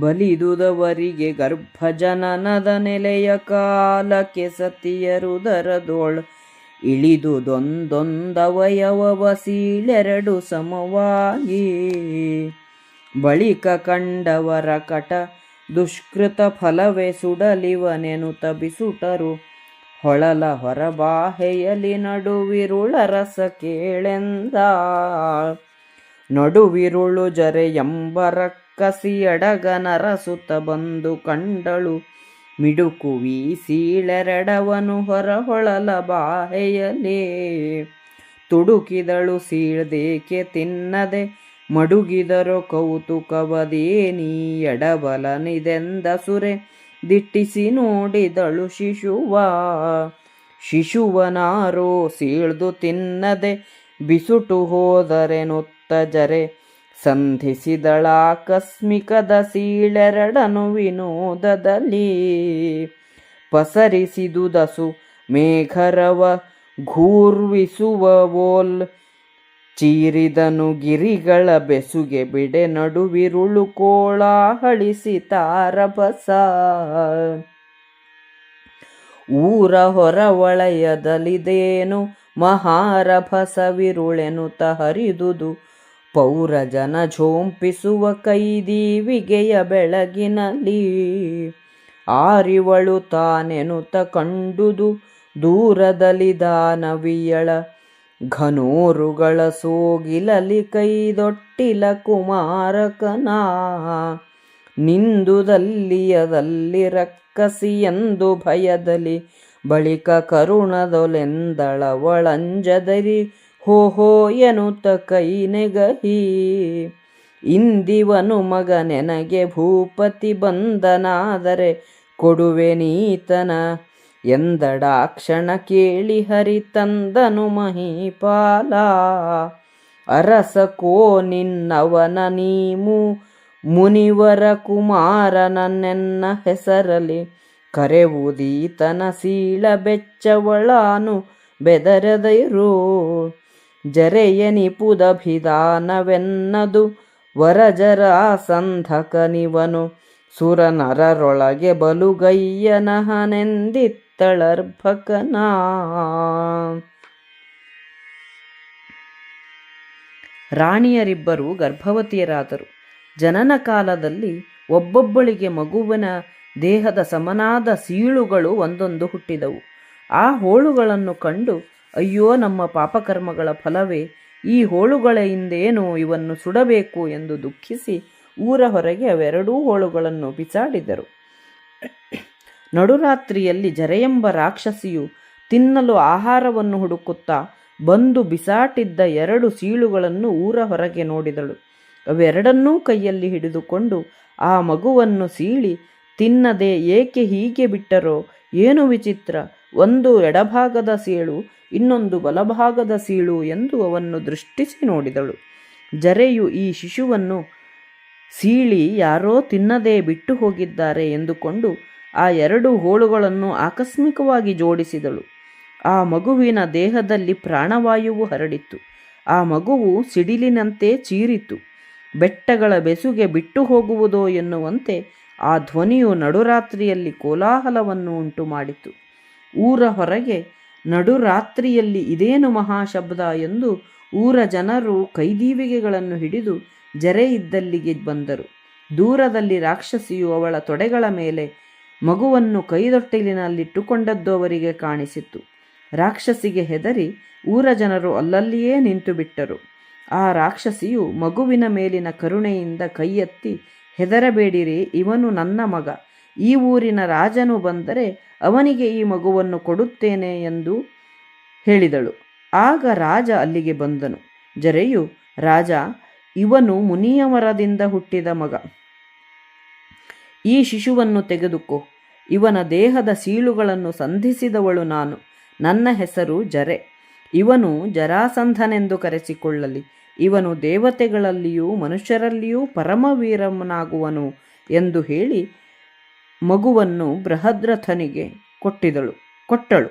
ಬಲಿದುದವರಿಗೆ ಗರ್ಭಜನನದ ನೆಲೆಯ ಕಾಲಕ್ಕೆ ಸತಿಯರುದರದೋಳ್ ಇಳಿದುದೊಂದೊಂದವಯವವ ಸೀಳೆರಡು ಸಮವಾಗಿ. ಬಳಿಕ ಕಂಡವರ ಕಟ ದುಷ್ಕೃತ ಫಲವೇ ಸುಡಲಿವನೆನು ತಬಿಸುಟರು. ಹೊಳಲ ಹೊರಬಾಹೆಯಲಿ ನಡುವಿರುಳ ರಸ ಕೇಳೆಂದ. ನಡುವಿರುಳು ಜರೆ ಎಂಬರ ಕಸಿ ಸುತ್ತ ಬಂದು ಕಂಡಳು. ಮಿಡುಕುವಿ ಸೀಳೆರಡವನು ಹೊರಹೊಳಲ ಬಾಹೆಯಲೇ. ತುಡುಕಿದಳು ಸೀಳ್ದೇಕೆ ತಿನ್ನದೆ. ಮಡುಗಿದರು ಕೌತುಕವದೇನೀ ಎಡಬಲನಿದೆಂದ ಸುರೆ. ದಿಟ್ಟಿಸಿ ನೋಡಿದಳು ಶಿಶುವ. ಶಿಶುವನಾರೋ ಸೀಳ್ದು ತಿನ್ನದೆ. ಬಿಸುಟು ಹೋದರೆನುತ್ತ ಜರೆ. ಸಂಧಿಸಿದಳಾಕಸ್ಮಿಕದ ಸೀಳೆರಡನು ವಿನೋದದಲ್ಲಿ ಪಸರಿಸಿದುದಸು ಮೇಘರವ ಘೂರ್ವಿಸುವವೋಲ್ ಚೀರಿದನು ಗಿರಿಗಳ ಬೆಸುಗೆ ಬಿಡೆ ನಡುವಿರುಳು ಕೋಳಾಹಳಿಸಿ ತಾರಬಸ ಊರ ಹೊರವಳಯದಲಿದೇನು ಮಹಾರಭಸವಿರುಳೆನುತ ಹರಿದುದು ಪೌರಜನ ಝೋಂಪಿಸುವ ಕೈದೀವಿಗೆಯ ಬೆಳಗಿನಲ್ಲಿ ಆರಿವಳು ತಾನೆನುತ ಕಂಡುದು ದೂರದಲ್ಲಿ ದಾನವಿಯಳ ಘನೋರುಗಳ ಸೋಗಿಲಲಿ ಕೈದೊಟ್ಟಿಲ ಕುಮಾರಕನ ನಿಂದುದಲ್ಲಿಯದಲ್ಲಿ ರಕ್ಕಸಿ ಎಂದು ಭಯದಲ್ಲಿ ಬಳಿಕ ಕರುಣದೊಲೆಂದಳವಳಂಜದರಿ ಹೋ ಹೋ ಎನ್ನುತ್ತ ಕೈ ನೆಗಹಿ. ಇಂದಿವನು ಮಗ ನೆನಗೆ ಭೂಪತಿ ಬಂದನಾದರೆ ಕೊಡುವೆ ನೀತನ. ಎಂದಡಾಕ್ಷಣ ಕೇಳಿ ಹರಿತಂದನು ಮಹಿಪಾಲ. ಅರಸ ಕೋ ನಿನ್ನವನ ನೀಮು. ಮುನಿವರ ಕುಮಾರನನ್ನೆನ್ನ ಹೆಸರಲಿ ಕರೆವುದೀತನ ಸೀಳ ಬೆಚ್ಚವಳಾನು ಬೆದರದೈರು. ಜರೆಯನಿಪುದಭಿಧಾನವೆನ್ನದು ವರಜರಾಸಂಧಕನಿವನು ಸುರನರರೊಳಗೆ ಬಲುಗಯ್ಯನಹನೆಂದಿತ್ತಳರ್ಭಕನ ರಾಣಿಯರಿಬ್ಬರು ಗರ್ಭವತಿಯರಾದರು. ಜನನ ಕಾಲದಲ್ಲಿ ಒಬ್ಬೊಬ್ಬಳಿಗೆ ಮಗುವಿನ ದೇಹದ ಸಮನಾದ ಸೀಳುಗಳು ಒಂದೊಂದು ಹುಟ್ಟಿದವು. ಆ ಹೋಳುಗಳನ್ನು ಕಂಡು ಅಯ್ಯೋ ನಮ್ಮ ಪಾಪಕರ್ಮಗಳ ಫಲವೇ, ಈ ಹೋಳುಗಳ ಹಿಂದೇನು ಇವನ್ನು ಸುಡಬೇಕು ಎಂದು ದುಃಖಿಸಿ ಊರ ಹೊರಗೆ ಅವೆರಡೂ ಹೋಳುಗಳನ್ನು ಬಿಸಾಡಿದರು. ನಡುರಾತ್ರಿಯಲ್ಲಿ ಜರೆಯೆಂಬ ರಾಕ್ಷಸಿಯು ತಿನ್ನಲು ಆಹಾರವನ್ನು ಹುಡುಕುತ್ತಾ ಬಂದು ಬಿಸಾಟಿದ್ದ ಎರಡು ಸೀಳುಗಳನ್ನು ಊರ ಹೊರಗೆ ನೋಡಿದಳು. ಅವೆರಡನ್ನೂ ಕೈಯಲ್ಲಿ ಹಿಡಿದುಕೊಂಡು ಆ ಮಗುವನ್ನು ಸೀಳಿ, ತಿನ್ನದೆ ಏಕೆ ಹೀಗೆ ಬಿಟ್ಟರೋ, ಏನು ವಿಚಿತ್ರ ಒಂದು ಎಡಭಾಗದ ಸೀಳು, ಇನ್ನೊಂದು ಬಲಭಾಗದ ಸೀಳು ಎಂದು ಅವನ್ನು ದೃಷ್ಟಿಸಿ ನೋಡಿದಳು. ಜರೆಯು ಈ ಶಿಶುವನ್ನು ಸೀಳಿ ಯಾರೋ ತಿನ್ನದೇ ಬಿಟ್ಟು ಹೋಗಿದ್ದಾರೆ ಎಂದುಕೊಂಡು ಆ ಎರಡು ಹೋಳುಗಳನ್ನು ಆಕಸ್ಮಿಕವಾಗಿ ಜೋಡಿಸಿದಳು. ಆ ಮಗುವಿನ ದೇಹದಲ್ಲಿ ಪ್ರಾಣವಾಯುವು ಹರಡಿತ್ತು. ಆ ಮಗುವು ಸಿಡಿಲಿನಂತೆ ಚೀರಿತು. ಬೆಟ್ಟಗಳ ಬೆಸುಗೆ ಬಿಟ್ಟು ಹೋಗುವುದೋ ಎನ್ನುವಂತೆ ಆ ಧ್ವನಿಯು ನಡುರಾತ್ರಿಯಲ್ಲಿ ಕೋಲಾಹಲವನ್ನು ಉಂಟು ಮಾಡಿತು ಊರ ಹೊರಗೆ ನಡುರಾತ್ರಿಯಲ್ಲಿ ಇದೇನು ಮಹಾಶಬ್ದ ಎಂದು ಊರ ಜನರು ಕೈದೀವಿಗೆಗಳನ್ನು ಹಿಡಿದು ಜರೆ ಇದ್ದಲ್ಲಿಗೆ ಬಂದರು. ದೂರದಲ್ಲಿ ರಾಕ್ಷಸಿಯು ಅವಳ ತೊಡೆಗಳ ಮೇಲೆ ಮಗುವನ್ನು ಕೈದೊಟ್ಟಿಲಿನಲ್ಲಿಟ್ಟುಕೊಂಡದ್ದು ಅವರಿಗೆ ಕಾಣಿಸಿತು ರಾಕ್ಷಸಿಗೆ ಹೆದರಿ ಊರ ಜನರು ಅಲ್ಲಲ್ಲಿಯೇ ನಿಂತು ಬಿಟ್ಟರು ಆ ರಾಕ್ಷಸಿಯು ಮಗುವಿನ ಮೇಲಿನ ಕರುಣೆಯಿಂದ ಕೈ ಎತ್ತಿ ಹೆದರಬೇಡಿರಿ, ಇವನು ನನ್ನ ಮಗ. ಈ ಊರಿನ ರಾಜನು ಬಂದರೆ ಅವನಿಗೆ ಈ ಮಗುವನ್ನು ಕೊಡುತ್ತೇನೆ ಎಂದು ಹೇಳಿದಳು. ಆಗ ರಾಜ ಅಲ್ಲಿಗೆ ಬಂದನು. ಜರೆಯು, ರಾಜ, ಇವನು ಮುನಿಯವರದಿಂದ ಹುಟ್ಟಿದ ಮಗ. ಈ ಶಿಶುವನ್ನು ತೆಗೆದುಕೋ. ಇವನ ದೇಹದ ಸೀಳುಗಳನ್ನು ಸಂಧಿಸಿದವಳು ನಾನು. ನನ್ನ ಹೆಸರು ಜರೆ. ಇವನು ಜರಾಸಂಧನೆಂದು ಕರೆಸಿಕೊಳ್ಳಲಿ. ಇವನು ದೇವತೆಗಳಲ್ಲಿಯೂ ಮನುಷ್ಯರಲ್ಲಿಯೂ ಪರಮವೀರನಾಗುವನು ಎಂದು ಹೇಳಿ ಮಗುವನ್ನು ಬೃಹದ್ರಥನಿಗೆ ಕೊಟ್ಟಿದಳು ಕೊಟ್ಟಳು.